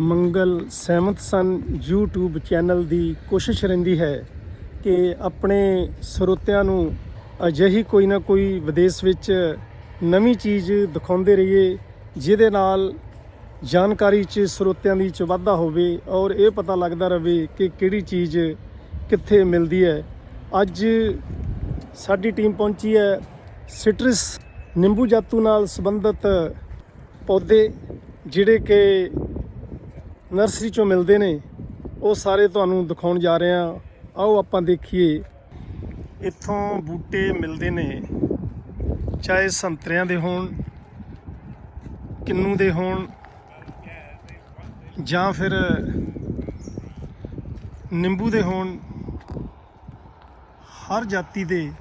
ਮੰਗਲ ਸਹਿਮਤ ਸਨ। YouTube channel ਦੀ ਕੋਸ਼ਿਸ਼ ਰਹਿੰਦੀ ਹੈ ਕਿ ਆਪਣੇ ਸਰੋਤਿਆਂ ਨੂੰ ਅਜਿਹੀ ਕੋਈ ਨਾ ਕੋਈ ਵਿਦੇਸ਼ ਵਿੱਚ ਨਵੀਂ ਚੀਜ਼ ਦਿਖਾਉਂਦੇ ਰਹੀਏ, ਜਿਹਦੇ ਨਾਲ ਜਾਣਕਾਰੀ 'ਚ ਸਰੋਤਿਆਂ ਦੀ 'ਚ ਵਾਧਾ ਹੋਵੇ ਔਰ ਇਹ ਪਤਾ ਲੱਗਦਾ ਰਹੇ ਕਿ ਕਿਹੜੀ ਚੀਜ਼ ਕਿੱਥੇ ਮਿਲਦੀ ਹੈ। ਅੱਜ ਸਾਡੀ ਟੀਮ ਪਹੁੰਚੀ ਹੈ ਸਿਟਰਸ ਨਿੰਬੂ ਜਾਤੂ ਨਾਲ ਸੰਬੰਧਿਤ ਪੌਦੇ, ਜਿਹੜੇ ਕਿ ਨਰਸਰੀ ਚੋਂ ਮਿਲਦੇ ਨੇ। ਉਹ ਸਾਰੇ ਤੁਹਾਨੂੰ ਦਿਖਾਉਣ ਜਾ ਰਹੇ ਹਾਂ। ਆਓ ਆਪਾਂ ਦੇਖੀਏ। ਇੱਥੋਂ ਬੂਟੇ ਮਿਲਦੇ ਨੇ। ਚਾਹੇ ਸੰਤਰਿਆਂ ਦੇ ਹੋਣ, ਕਿੰਨੂ ਦੇ ਹੋਣ, ਜਾਂ ਫਿਰ ਨਿੰਬੂ ਦੇ ਹੋਣ, ਹਰ ਜਾਤੀ ਦੇ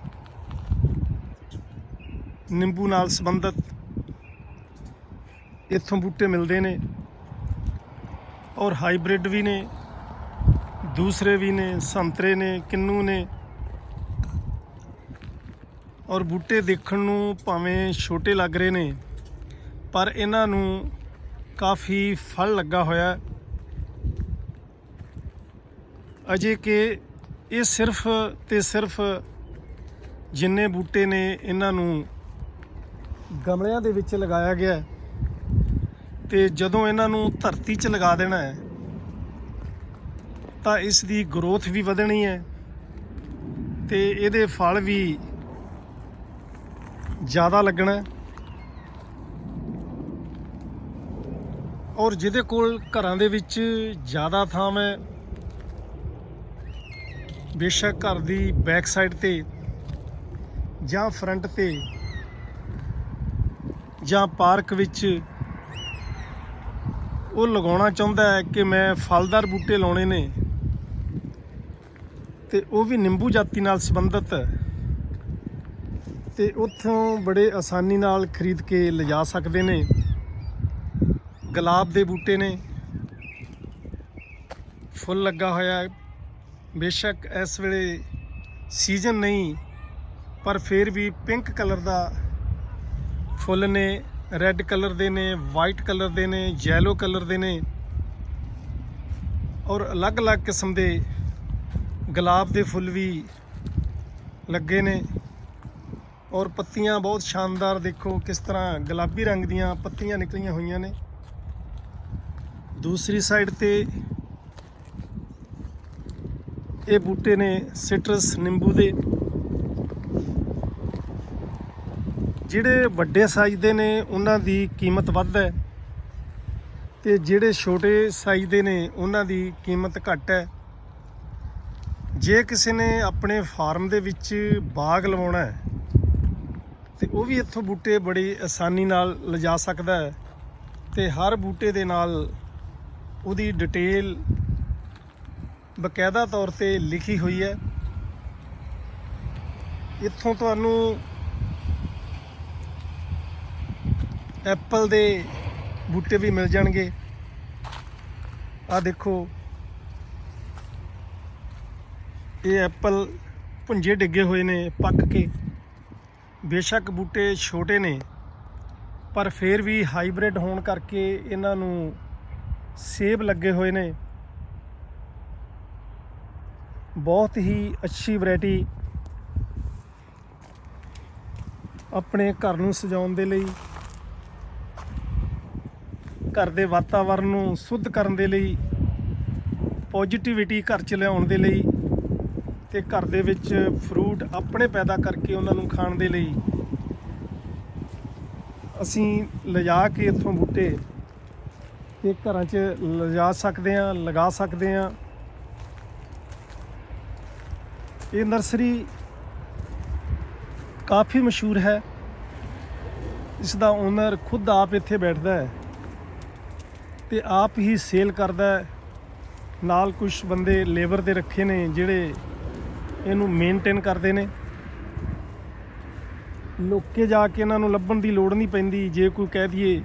ਨਿੰਬੂ ਨਾਲ ਸੰਬੰਧਿਤ ਇੱਥੋਂ ਬੂਟੇ ਮਿਲਦੇ ਨੇ। ਔਰ ਹਾਈਬ੍ਰਿਡ ਵੀ ਨੇ, ਦੂਸਰੇ ਵੀ ਨੇ, ਸੰਤਰੇ ਨੇ, ਕਿੰਨੂ ਨੇ। ਔਰ ਬੂਟੇ ਦੇਖਣ ਨੂੰ ਭਾਵੇਂ ਛੋਟੇ ਲੱਗ ਰਹੇ ਨੇ, ਪਰ ਇਹਨਾਂ ਨੂੰ ਕਾਫੀ ਫਲ ਲੱਗਾ ਹੋਇਆ ਅਜੇ ਕਿ ਇਹ ਸਿਰਫ ਤੇ ਸਿਰਫ ਜਿੰਨੇ ਬੂਟੇ ਨੇ, ਇਹਨਾਂ ਨੂੰ ਗਮਲਿਆਂ ਦੇ ਵਿੱਚ ਲਗਾਇਆ ਗਿਆ ਹੈ। ਤੇ ਜਦੋਂ ਇਹਨਾਂ ਨੂੰ ਧਰਤੀ 'ਚ ਲਗਾ ਦੇਣਾ ਹੈ, ਤਾਂ ਇਸ ਦੀ ਗਰੋਥ ਵੀ ਵਧਣੀ ਹੈ ਤੇ ਇਹਦੇ ਫਲ ਵੀ ਜ਼ਿਆਦਾ ਲੱਗਣਾ ਔਰ ਜਿਹਦੇ ਕੋਲ ਘਰਾਂ ਦੇ ਵਿੱਚ ਜ਼ਿਆਦਾ ਥਾਂ ਹੈ, ਬੇਸ਼ੱਕ ਘਰ ਦੀ ਬੈਕ ਸਾਈਡ ਤੇ ਜਾਂ ਫਰੰਟ ਤੇ ਜਾਂ ਪਾਰਕ ਵਿੱਚ ਉਹ ਲਗਾਉਣਾ ਚਾਹੁੰਦਾ ਹੈ ਕਿ ਮੈਂ ਫਲਦਾਰ ਬੂਟੇ ਲਾਉਣੇ ਨੇ ਤੇ ਉਹ ਵੀ ਨਿੰਬੂ ਜਾਤੀ ਨਾਲ ਸੰਬੰਧਿਤ ਤੇ ਉੱਥੋਂ ਬੜੇ ਆਸਾਨੀ ਨਾਲ ਖਰੀਦ ਕੇ ਲਿਜਾ ਸਕਦੇ ਨੇ। ਗੁਲਾਬ ਦੇ ਬੂਟੇ ਨੇ। ਫੁੱਲ ਲੱਗਾ ਹੋਇਆ ਹੈ। ਬੇਸ਼ੱਕ ਇਸ ਵੇਲੇ ਸੀਜ਼ਨ ਨਹੀਂ, ਪਰ ਫਿਰ ਵੀ ਪਿੰਕ ਕਲਰ ਦਾ ਫੁੱਲ ਨੇ। ਰੈੱਡ ਕਲਰ ਦੇ ਨੇ, ਵਾਈਟ ਕਲਰ ਦੇ ਨੇ ਯੈਲੋ ਕਲਰ ਦੇ ਨੇ ਔਰ ਅਲੱਗ-ਅਲੱਗ ਕਿਸਮ ਦੇ ਗੁਲਾਬ ਦੇ ਫੁੱਲ ਵੀ ਲੱਗੇ ਨੇ ਔਰ ਪੱਤੀਆਂ ਬਹੁਤ ਸ਼ਾਨਦਾਰ ਦੇਖੋ ਕਿਸ ਤਰ੍ਹਾਂ ਗੁਲਾਬੀ ਰੰਗ ਦੀਆਂ ਪੱਤੀਆਂ ਨਿਕਲੀਆਂ ਹੋਈਆਂ ਨੇ। ਦੂਸਰੀ ਸਾਈਡ ਤੇ ਇਹ ਬੂਟੇ ਨੇ ਸਿਟਰਸ ਨਿੰਬੂ ਦੇ। ਜਿਹੜੇ ਵੱਡੇ ਸਾਈਜ਼ ਦੇ ਨੇ, ਉਹਨਾਂ ਦੀ ਕੀਮਤ ਵੱਧ ਹੈ ਤੇ ਜਿਹੜੇ ਛੋਟੇ ਸਾਈਜ਼ ਦੇ ਨੇ, ਉਹਨਾਂ ਦੀ ਕੀਮਤ ਘੱਟ ਹੈ। ਜੇ ਕਿਸੇ ਨੇ ਆਪਣੇ ਫਾਰਮ ਦੇ ਵਿੱਚ ਬਾਗ ਲਵਾਉਣਾ ਹੈ, ਤੇ ਉਹ ਵੀ ਇੱਥੋਂ ਬੂਟੇ ਬੜੀ ਆਸਾਨੀ ਨਾਲ ਲਿਜਾ ਸਕਦਾ ਹੈ ਤੇ ਹਰ ਬੂਟੇ ਦੇ ਨਾਲ ਉਹਦੀ ਡਿਟੇਲ ਬਕਾਇਦਾ ਤੌਰ ਤੇ ਲਿਖੀ ਹੋਈ ਹੈ। ਇੱਥੋਂ ਤੁਹਾਨੂੰ ਐਪਲ ਦੇ ਬੂਟੇ ਵੀ ਮਿਲ ਜਾਣਗੇ। ਆ ਦੇਖੋ। ਇਹ ਐਪਲ ਪੁੰਜੇ ਡਿੱਗੇ ਹੋਏ ਨੇ ਪੱਕ ਕੇ। ਬੇਸ਼ੱਕ ਬੂਟੇ ਛੋਟੇ ਨੇ, ਪਰ ਫਿਰ ਵੀ ਹਾਈਬ੍ਰਿਡ ਹੋਣ ਕਰਕੇ ਇਹਨਾਂ ਨੂੰ ਸੇਬ ਲੱਗੇ ਹੋਏ ਨੇ। ਬਹੁਤ ਹੀ ਅੱਛੀ ਵੈਰਾਈਟੀ ਆਪਣੇ ਘਰ ਨੂੰ ਸਜਾਉਣ ਦੇ ਲਈ ਘਰ ਦੇ ਵਾਤਾਵਰਣ ਨੂੰ ਸੁੱਧ ਕਰਨ ਦੇ ਲਈ ਪੋਜ਼ਿਟਿਵਿਟੀ ਘਰ ਚ ਲਿਆਉਣ ਦੇ ਲਈ ਤੇ ਘਰ ਦੇ ਵਿੱਚ ਫਰੂਟ ਆਪਣੇ ਪੈਦਾ ਕਰਕੇ ਉਹਨਾਂ ਨੂੰ ਖਾਣ ਦੇ ਲਈ ਅਸੀਂ ਲਿਜਾ ਕੇ ਇੱਥੋਂ ਬੂਟੇ ਤੇ ਘਰਾਂ 'ਚ ਲਿਜਾ ਸਕਦੇ ਹਾਂ, ਲਗਾ ਸਕਦੇ ਹਾਂ। ਇਹ ਨਰਸਰੀ ਕਾਫੀ ਮਸ਼ਹੂਰ ਹੈ। ਇਸ ਦਾ ਓਨਰ ਖੁਦ ਆਪ ਇੱਥੇ ਬੈਠਦਾ ਹੈ। ਤੇ ਆਪ ਹੀ ਸੇਲ ਕਰਦਾ ਨਾਲ ਕੁਝ ਬੰਦੇ ਲੇਬਰ ਦੇ ਰੱਖੇ ਨੇ ਜਿਹੜੇ ਇਹਨੂੰ ਮੇਨਟੇਨ ਕਰਦੇ ਨੇ। ਲੋਕੇ ਜਾ ਕੇ ਇਹਨਾਂ ਨੂੰ ਲੱਭਣ ਦੀ ਲੋੜ ਨਹੀਂ ਪੈਂਦੀ। ਜੇ ਕੋਈ ਕਹਿ ਦਈਏ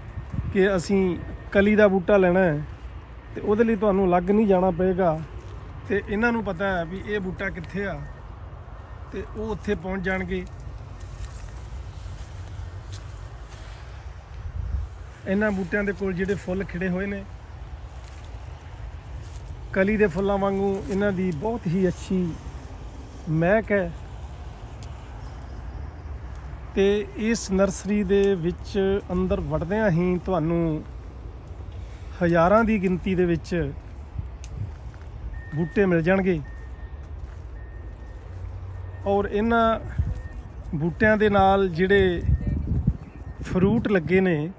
ਕਿ ਅਸੀਂ ਕਲੀ ਦਾ ਬੂਟਾ ਲੈਣਾ ਹੈ, ਤੇ ਉਹਦੇ ਲਈ ਤੁਹਾਨੂੰ ਅਲੱਗ ਨਹੀਂ ਜਾਣਾ ਪਏਗਾ। ਤੇ ਇਹਨਾਂ ਨੂੰ ਪਤਾ ਹੈ ਵੀ ਇਹ ਬੂਟਾ ਕਿੱਥੇ ਆ, ਤੇ ਉਹ ਉੱਥੇ ਪਹੁੰਚ ਜਾਣਗੇ। ਇਹਨਾਂ ਬੂਟਿਆਂ ਦੇ ਕੋਲ ਜਿਹੜੇ ਫੁੱਲ ਖਿੜੇ ਹੋਏ ਨੇ, ਕਲੀ ਦੇ ਫੁੱਲਾਂ ਵਾਂਗੂ ਇਹਨਾਂ ਦੀ ਬਹੁਤ ਹੀ ਅੱਛੀ ਮਹਿਕ ਹੈ। ਤੇ ਇਸ ਨਰਸਰੀ ਦੇ ਵਿੱਚ ਅੰਦਰ ਵੜਦਿਆਂ ਹੀ ਤੁਹਾਨੂੰ ਹਜ਼ਾਰਾਂ ਦੀ ਗਿਣਤੀ ਦੇ ਵਿੱਚ ਬੂਟੇ ਮਿਲ ਜਾਣਗੇ। ਔਰ ਇਹਨਾਂ ਬੂਟਿਆਂ ਦੇ ਨਾਲ ਜਿਹੜੇ ਫਰੂਟ ਲੱਗੇ ਨੇ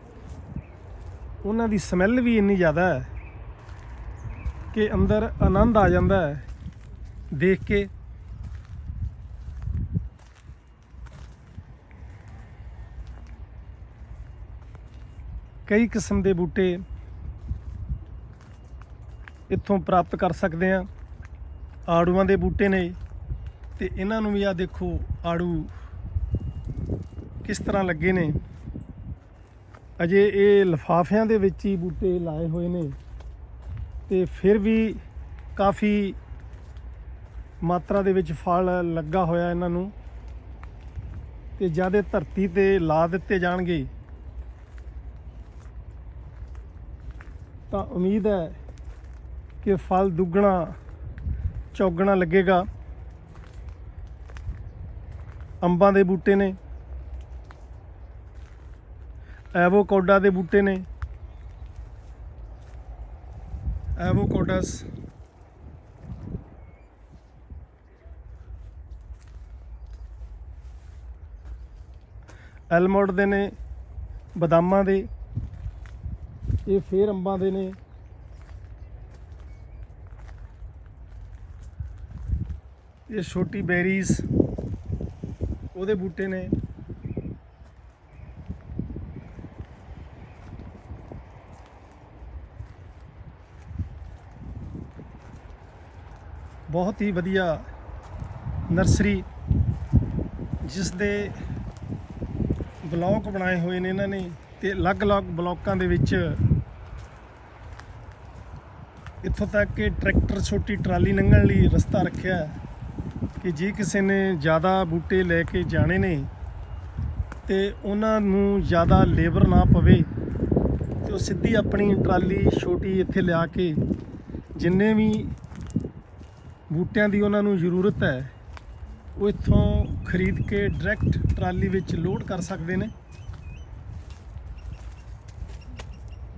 ਉਹਨਾਂ ਦੀ ਸਮੈਲ ਵੀ ਇੰਨੀ ਜ਼ਿਆਦਾ ਹੈ ਕਿ ਅੰਦਰ ਆਨੰਦ ਆ ਜਾਂਦਾ ਹੈ ਦੇਖ ਕੇ। ਕਈ ਕਿਸਮ ਦੇ ਬੂਟੇ ਇੱਥੋਂ ਪ੍ਰਾਪਤ ਕਰ ਸਕਦੇ ਆ ਆੜੂਆਂ ਦੇ ਬੂਟੇ ਨੇ ਤੇ ਇਹਨਾਂ ਨੂੰ ਵੀ ਆ ਦੇਖੋ, ਆੜੂ ਕਿਸ ਤਰ੍ਹਾਂ ਲੱਗੇ ਨੇ। ਅਜੇ ਇਹ ਲਫਾਫਿਆਂ ਦੇ ਵਿੱਚ ਹੀ ਬੂਟੇ ਲਾਏ ਹੋਏ ਨੇ ਤੇ ਫਿਰ ਵੀ ਕਾਫੀ ਮਾਤਰਾ ਦੇ ਵਿੱਚ ਫਲ ਲੱਗਾ ਹੋਇਆ ਇਹਨਾਂ ਨੂੰ ਤੇ ਜਿਆਦੇ ਧਰਤੀ ਤੇ ਲਾ ਦਿੱਤੇ ਜਾਣਗੇ। ਤਾਂ ਉਮੀਦ ਹੈ ਕਿ ਫਲ ਦੁੱਗਣਾ, ਚੌਗਣਾ ਲੱਗੇਗਾ। ਅੰਬਾਂ ਦੇ ਬੂਟੇ ਨੇ। ਐਵੋਕੋਡਾ ਦੇ ਬੂਟੇ ਨੇ। ਐਵੋਕੋਡਸ। ਐਲਮੋਡ ਦੇ ਨੇ, ਬਦਾਮਾਂ ਦੇ। ਇਹ ਫੇਰ ਅੰਬਾਂ ਦੇ ਨੇ। ਇਹ ਛੋਟੀ ਬੈਰੀਜ਼, ਉਹਦੇ ਬੂਟੇ ਨੇ। ਬਹੁਤ ਹੀ ਵਧੀਆ ਨਰਸਰੀ ਜਿਸ ਦੇ ਬਲੌਕ ਬਣਾਏ ਹੋਏ ਨੇ ਇਹਨਾਂ ਨੇ ਤੇ ਅਲੱਗ-ਅਲੱਗ ਬਲੌਕਾਂ ਦੇ ਵਿੱਚ ਇੱਥੋਂ ਤੱਕ ਕਿ ਟਰੈਕਟਰ ਛੋਟੀ ਟਰਾਲੀ ਲੰਘਣ ਲਈ ਰਸਤਾ ਰੱਖਿਆ ਕਿ ਜੇ ਕਿਸੇ ਨੇ ਜ਼ਿਆਦਾ ਬੂਟੇ ਲੈ ਕੇ ਜਾਣੇ ਨੇ ਤੇ ਉਹਨਾਂ ਨੂੰ ਜ਼ਿਆਦਾ ਲੇਬਰ ਨਾ ਪਵੇ, ਤੇ ਉਹ ਸਿੱਧੀ ਆਪਣੀ ਟਰਾਲੀ ਛੋਟੀ ਇੱਥੇ ਲਿਆ ਕੇ ਜਿੰਨੇ ਵੀ ਬੂਟਿਆਂ ਦੀ ਉਹਨਾਂ ਨੂੰ ਜ਼ਰੂਰਤ ਹੈ, ਉਹ ਇੱਥੋਂ ਖਰੀਦ ਕੇ ਡਾਇਰੈਕਟ ਟਰਾਲੀ ਵਿੱਚ ਲੋਡ ਕਰ ਸਕਦੇ ਨੇ।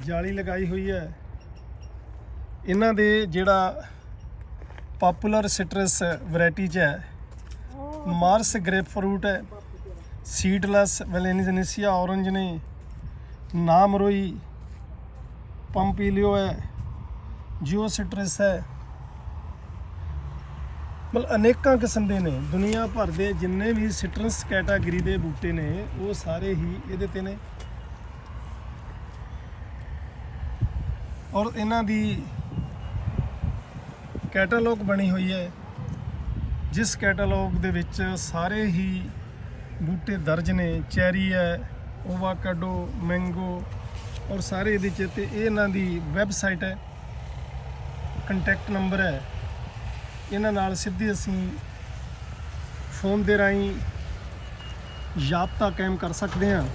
ਜਾਲੀ ਲਗਾਈ ਹੋਈ ਹੈ। ਇਹਨਾਂ ਦੇ ਜਿਹੜਾ ਪਪੂਲਰ ਸਿਟਰਸ ਵੈਰਾਈਟੀ ਚ ਹੈ ਮਾਰਸ ਗ੍ਰੇਪ ਫਰੂਟ ਹੈ ਸੀਡਲੈਸ ਵੈਲੇਨਿਜ਼ਨੀਸੀਆ ਔਰੰਜ ਨੇ ਨਾਮਰੋਈ ਪੰਪੀਲਿਓ ਹੈ, ਜਿਓ ਸਿਟਰਸ ਹੈ। ਮਤਲਬ ਅਨੇਕਾਂ ਕਿਸਮ ਦੇ ਨੇ। ਦੁਨੀਆ ਭਰ ਦੇ ਜਿੰਨੇ ਵੀ ਸਿਟਰਸ ਕੈਟਾਗਰੀ ਦੇ ਬੂਟੇ ਨੇ, ਉਹ ਸਾਰੇ ਹੀ ਇਹਦੇ ਤੇ ਨੇ। ਔਰ ਇਹਨਾਂ ਦੀ ਕੈਟਾਲੌਗ ਬਣੀ ਹੋਈ ਹੈ। ਜਿਸ ਕੈਟਾਲੌਗ ਦੇ ਵਿੱਚ ਸਾਰੇ ਹੀ ਬੂਟੇ ਦਰਜ ਨੇ। ਚੈਰੀ ਹੈ ਓਵਾਕਾਡੋ ਮੈਂਗੋ ਔਰ ਸਾਰੇ ਇਹਦੇ ਚ ਤੇ ਇਹਨਾਂ ਦੀ ਵੈਬਸਾਈਟ ਹੈ। ਕੰਟੈਕਟ ਨੰਬਰ ਹੈ। ਇਹਨਾਂ ਨਾਲ ਸਿੱਧੀ ਅਸੀਂ ਫੋਨ ਦੇ ਰਾਹੀਂ ਜਾਬਤਾ ਕਾਇਮ ਕਰ ਸਕਦੇ ਹਾਂ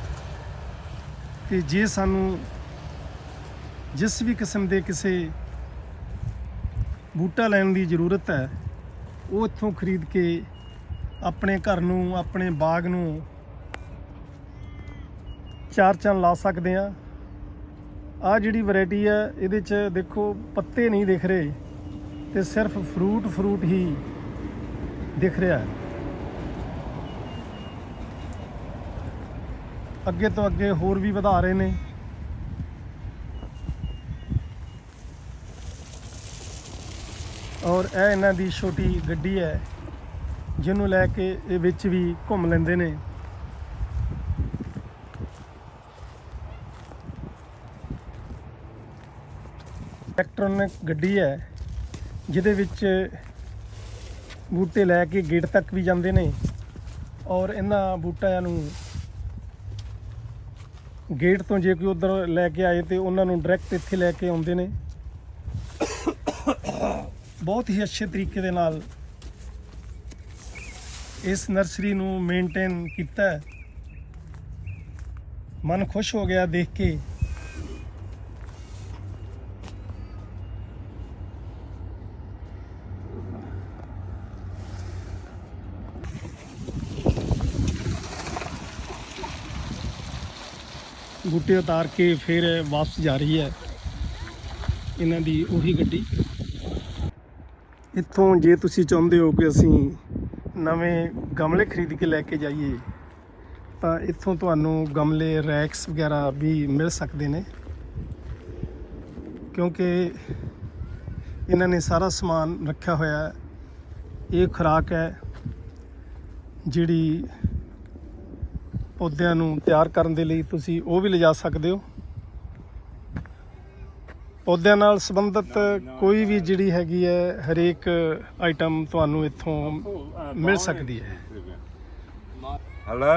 ਕਿ ਜੇ ਸਾਨੂੰ ਜਿਸ ਵੀ ਕਿਸਮ ਦੇ ਕਿਸੇ ਬੂਟਾ ਲੈਣ ਦੀ ਜ਼ਰੂਰਤ ਹੈ, ਉਹ ਇੱਥੋਂ ਖਰੀਦ ਕੇ ਆਪਣੇ ਘਰ ਨੂੰ, ਆਪਣੇ ਬਾਗ ਨੂੰ ਚਾਰ ਚੰਨ ਲਾ ਸਕਦੇ ਆ ਆ ਜਿਹੜੀ ਵੈਰਾਈਟੀ ਹੈ, ਇਹਦੇ ਚ ਦੇਖੋ, ਪੱਤੇ ਨਹੀਂ ਦਿਖ ਰਹੇ। ਤੇ ਸਿਰਫ ਫਰੂਟ ਫਰੂਟ ਹੀ ਦਿਖ ਰਿਹਾ ਹੈ। ਅੱਗੇ ਤੋਂ ਅੱਗੇ ਹੋਰ ਵੀ ਵਧਾ ਰਹੇ ਨੇ। ਔਰ ਇਹ ਇਹਨਾਂ ਦੀ ਛੋਟੀ ਗੱਡੀ ਹੈ, ਜਿਹਨੂੰ ਲੈ ਕੇ ਇਹ ਵਿੱਚ ਵੀ ਘੁੰਮ ਲੈਂਦੇ ਨੇ। ਇਲੈਕਟ੍ਰੋਨਿਕ ਗੱਡੀ ਹੈ। ਜਿਹਦੇ ਵਿੱਚ ਬੂਟੇ ਲੈ ਕੇ ਗੇਟ ਤੱਕ ਵੀ ਜਾਂਦੇ ਨੇ ਔਰ ਇਹਨਾਂ ਬੂਟਿਆਂ ਨੂੰ ਗੇਟ ਤੋਂ ਜੇ ਕੋਈ ਉਧਰ ਲੈ ਕੇ ਆਏ ਤੇ ਉਹਨਾਂ ਨੂੰ ਡਾਇਰੈਕਟ ਇੱਥੇ ਲੈ ਕੇ ਆਉਂਦੇ ਨੇ। ਬਹੁਤ ਹੀ ਅੱਛੇ ਤਰੀਕੇ ਦੇ ਨਾਲ ਇਸ ਨਰਸਰੀ ਨੂੰ ਮੇਨਟੇਨ ਕੀਤਾ ਮਨ ਖੁਸ਼ ਹੋ ਗਿਆ ਦੇਖ ਕੇ। ਬੂਟੇ ਉਤਾਰ ਕੇ ਫਿਰ ਵਾਪਸ ਜਾ ਰਹੀ ਹੈ। ਇਹਨਾਂ ਦੀ ਉਹੀ ਗੱਡੀ। ਇੱਥੋਂ ਜੇ ਤੁਸੀਂ ਚਾਹੁੰਦੇ ਹੋ ਕਿ ਅਸੀਂ ਨਵੇਂ ਗਮਲੇ ਖਰੀਦ ਕੇ ਲੈ ਕੇ ਜਾਈਏ, ਤਾਂ ਇੱਥੋਂ ਤੁਹਾਨੂੰ ਗਮਲੇ ਰੈਕਸ ਵਗੈਰਾ ਵੀ ਮਿਲ ਸਕਦੇ ਨੇ। ਕਿਉਂਕਿ ਇਹਨਾਂ ਨੇ ਸਾਰਾ ਸਮਾਨ ਰੱਖਿਆ ਹੋਇਆ ਹੈ। ਇਹ ਖੁਰਾਕ ਹੈ ਜਿਹੜੀ ਪੌਦਿਆਂ ਨੂੰ ਤਿਆਰ ਕਰਨ ਦੇ ਲਈ ਤੁਸੀਂ ਉਹ ਵੀ ਲਿਜਾ ਸਕਦੇ ਹੋ ਪੌਦਿਆਂ ਨਾਲ ਸੰਬੰਧਿਤ ਕੋਈ ਵੀ ਜਿਹੜੀ ਹੈਗੀ ਹੈ ਹਰੇਕ ਆਈਟਮ ਤੁਹਾਨੂੰ ਇੱਥੋਂ ਮਿਲ ਸਕਦੀ ਹੈ Hello,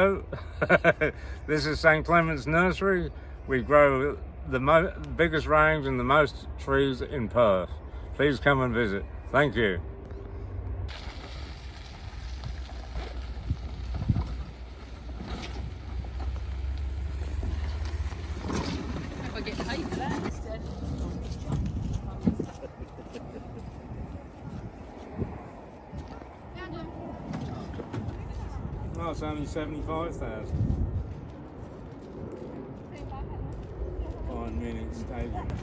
this is St. Clement's Nursery. We grow the mo- biggest range and the most trees in Perth. Please come and visit. Thank you. It's only 75,000. Five minutes, David.